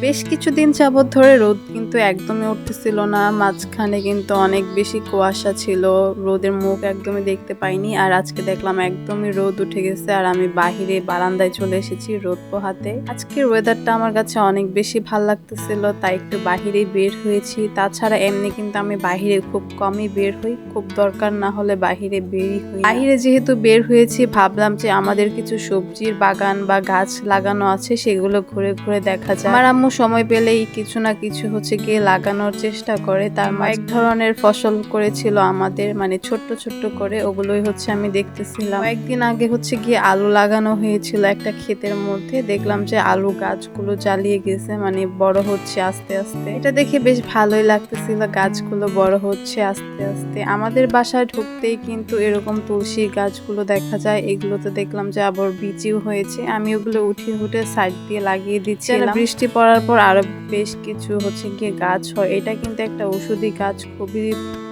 বেশ কিছুদিন যাবৎ ধরে রোদ কিন্তু একদমই উঠতেছিল না। মাঝখানে কিন্তু অনেক বেশি কুয়াশা ছিল। রোদের মুখ একদমই দেখতে পাইনি। আর আজকে দেখলাম একদমই রোদ উঠে গেছে। আর আমি বাহিরে বারান্দায় চলে এসেছি রোদ পোহাতে। আজকের ওয়েদারটা আমার কাছে অনেক বেশি ভালো লাগতেছিল, তাই একটু বাহিরে বের হয়েছি। তাছাড়া এমনি কিন্তু আমি বাহিরে খুব কমই বের হই। খুব দরকার না হলে বাহিরে বেরই হই বাহিরে যেহেতু বের হয়েছি, ভাবলাম যে আমাদের কিছু সবজির বাগান বা গাছ লাগানো আছে, সেগুলো ঘুরে ঘুরে দেখা যায় আমার সময় পেলেই কিছু না কিছু হচ্ছে গিয়ে লাগানোর চেষ্টা করে। তার এক ধরনের ফসল করেছিল আমাদের মানে ছোট্ট ছোট্ট করে, ওগুলোই হচ্ছে আমি দেখতেছিলাম। একদিন আগে হচ্ছে গিয়ে আলু লাগানো হয়েছিল একটা ক্ষেতের মধ্যে। দেখলাম যে আলু গাছগুলো জ্বালিয়ে গেছে মানে বড় হচ্ছে আস্তে আস্তে। এটা দেখে বেশ ভালোই লাগতেছিল, গাছগুলো বড় হচ্ছে আস্তে আস্তে। আমাদের বাসায় ঢুকতেই কিন্তু এরকম তুলসী গাছগুলো দেখা যায়। এগুলোতে দেখলাম যে আবার বিচিও হয়েছে। আমি ওগুলো উঠিয়ে উঠে সাইড দিয়ে লাগিয়ে দিচ্ছি বৃষ্টি পড়ার পর আরও বেশ কিছু হচ্ছে গিয়ে গাছ হয়। এটা কিন্তু একটা ওষুধি গাছ খুবই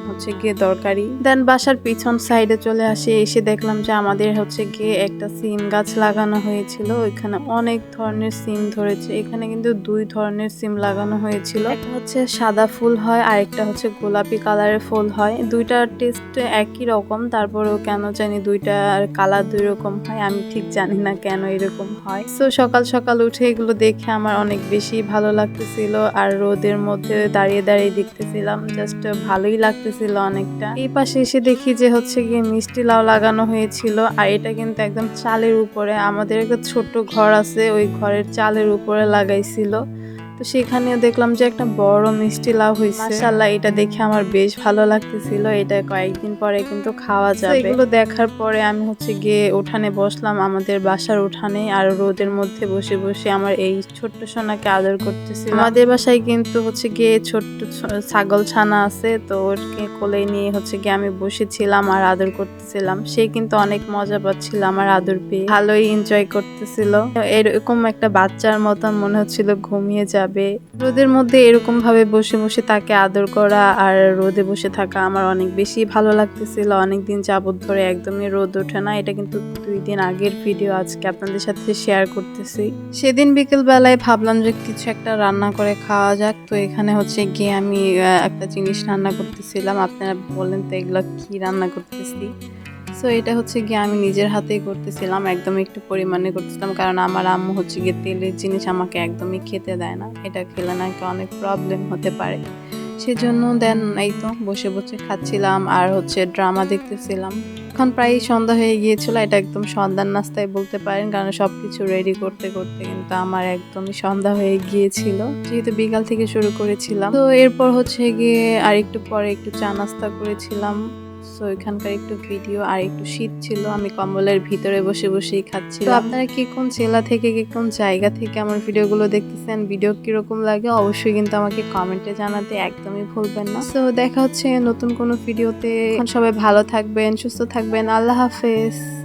হচ্ছে গিয়ে দরকারি। দেন বাসার পিছন সাইডে চলে আসি, এসে দেখলাম যে আমাদের হচ্ছে গিয়ে একটা সিম গাছ লাগানো হয়েছিল। ওইখানে অনেক ধরনের সিম ধরেছে। এখানে কিন্তু দুই ধরনের সিম লাগানো হয়েছিল। একটা হচ্ছে সাদা ফুল হয় আর একটা হচ্ছে গোলাপি কালারের ফুল হয়। দুইটার টেস্ট একই রকম, তারপরেও কেন জানি দুইটা কালার দুই রকম হয়, আমি ঠিক জানি না কেন এরকম হয়। তো সকাল সকাল উঠে এগুলো দেখে আমার অনেক বেশি ভালো লাগতেছিল, আর রোদের মধ্যে দাঁড়িয়ে দাঁড়িয়ে দেখতেছিলাম জাস্ট ভালোই লাগতেছিল। অনেকটা। এই পাশে এসে দেখি যে হচ্ছে গিয়ে মিষ্টি লাউ লাগানো হয়েছিল। আর এটা কিন্তু একদম চালের উপরে। আমাদের একটা ছোট্ট ঘর আছে, ওই ঘরের চালের উপরে লাগাইছিল। তো সেখানেও দেখলাম যে একটা বড় মিষ্টি লাউ হয়েছে। মাশাআল্লাহ এটা দেখে আমার বেশ ভালো লাগতেছিল। এটা কয়েকদিন পরে কিন্তু খাওয়া যাবে। এগুলো দেখার পরে আমি হচ্ছে গিয়ে উঠানে বসলাম আমাদের বাসার উঠানে আর রোদের মধ্যে বসে বসে আমার এই ছোট্ট সোনাকে আদর করতেছিল। আমাদের বাসায় কিন্তু হচ্ছে গিয়ে ছোট্ট ছাগল ছানা আছে তো ওরকে কোলে নিয়ে হচ্ছে গিয়ে আমি বসেছিলাম আর আদর করতেছিলাম। সে কিন্তু অনেক মজা পাচ্ছিল আমার আদর পেয়ে। ভালোই এনজয় করতেছিল। এরকম একটা বাচ্চার মতন মনে হচ্ছিল ঘুমিয়ে যাবে। রোদের মধ্যে এরকম ভাবে বসে বসে তাকে আদর করা আর রোদে বসে থাকা আমার অনেক বেশি ভালো লাগতেছিল। অনেকদিন যাবত ধরে একদমই রোদ ওঠে না। এটা কিন্তু দুই দিন আগের ভিডিও আজকে আপনাদের সাথে শেয়ার করতেছি। সেদিন বিকেল বেলায় ভাবলাম যে কিছু একটা রান্না করে খাওয়া যাক। তো এখানে হচ্ছে গিয়ে আমি একটা জিনিস রান্না করতেছিলাম। আপনারা বললেন তো এগুলো কি রান্না করতেছি? সো এটা হচ্ছে গিয়ে আমি নিজের হাতেই করতেছিলাম, একদম একটু পরিমাণে করতেছিলাম, কারণ আমার আম্মু হচ্ছে গিয়ে তেলের জিনিস আমাকে একদমই খেতে দেয় না। এটা খেলে নাকি অনেক প্রবলেম হতে পারে। সেজন্য দেন এই তো বসে বসে খাচ্ছিলাম আর হচ্ছে ড্রামা দেখতেছিলাম। এখন প্রায় সন্ধ্যা হয়ে গিয়েছিল, এটা একদম সন্ধ্যার নাস্তায় বলতে পারেন, কারণ সব কিছু রেডি করতে করতে কিন্তু আমার একদমই সন্ধ্যা হয়ে গিয়েছিল, যেহেতু বিকাল থেকে শুরু করেছিলাম। তো এরপর হচ্ছে গিয়ে আর একটু পরে একটু চা নাস্তা করেছিলাম। সো এখানকার একটু ভিডিও আর একটু শীত ছিল, আমি কম্বলের ভিতরে বসে বসেই খাচ্ছি তো আপনারা কি কোন জেলা থেকে, কি কোন জায়গা থেকে আমার ভিডিওগুলো দেখতেছেন? ভিডিও কীরকম লাগে অবশ্যই কিন্তু আমাকে কমেন্টে জানাতে একদমই ভুলবেন না। সো দেখা হচ্ছে নতুন কোনো ভিডিওতে। সবাই ভালো থাকবেন, সুস্থ থাকবেন। আল্লাহ হাফেজ।